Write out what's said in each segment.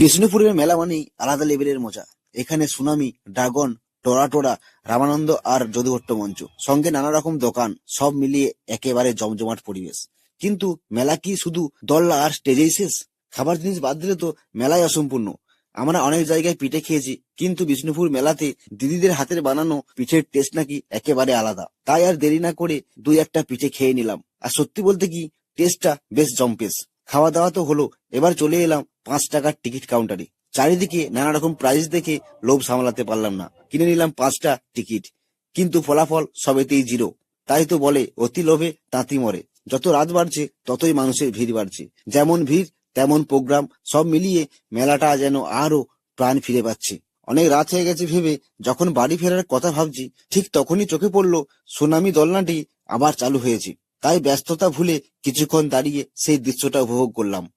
বিষ্ণুপুরের মেলা মানেই আলাদা লেভেলের মজা। এখানে সুনামি, ড্রাগন টোরা টোরা রামানন্দ আর যদুভট্ট মঞ্চ। সঙ্গে নানা রকম দোকান, সব মিলিয়ে একেবারে জমজমাট পরিবেশ। কিন্তু মেলা কি শুধু দল্লা আর স্টেজেই শেষ? খাবার জিনিস বাদ দিলে তো মেলাই অসম্পূর্ণ। আমরা অনেক জায়গায় পিঠে খেয়েছি, কিন্তু বিষ্ণুপুর মেলাতে দিদিদের হাতের বানানো পিঠের টেস্ট নাকি একেবারে আলাদা। তাই আর দেরি না করে দুই একটা পিঠে খেয়ে নিলাম। আর সত্যি বলতে কি টেস্টটা বেশ জম্পেস খাওয়া দাওয়া তো হলো, এবার চলে এলাম পাঁচ টাকার টিকিট কাউন্টারে। চারিদিকে নানা রকম প্রাইস দেখে লোভ সামলাতে পারলাম না। কিনে নিলাম পাঁচটা টিকিট। কিন্তু ফলাফল সবেতেই জিরো। তাই তো বলে, অতি লোভে তাঁতি মরে। যত রাত বাড়ছে, ততই মানুষের ভিড় বাড়ছে। যেমন ভিড়, তেমন প্রোগ্রাম, সব মিলিয়ে মেলাটা যেন আরও প্রাণ ফিরে পাচ্ছে। অনেক রাত হয়ে গেছে ভেবে যখন বাড়ি ফেরার কথা ভাবছি, ঠিক তখনই চোখে পড়ল, সুনামি দলনাটি আবার চালু হয়েছে। তাই ব্যস্ততা ভুলে কিছুক্ষণ দাঁড়িয়ে সেই দৃশ্যটা উপভোগ করলাম।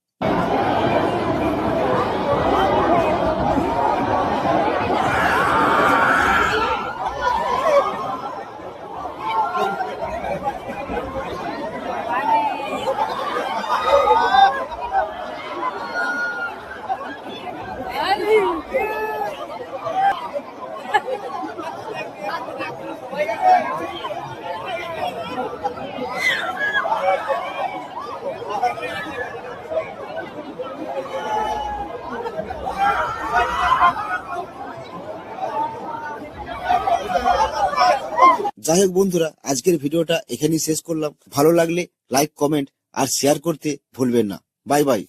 যাই হোক বন্ধুরা, আজকের ভিডিওটা এখানেই শেষ করলাম। ভালো লাগলে লাইক কমেন্ট আর শেয়ার করতে ভুলবেন না। Bye bye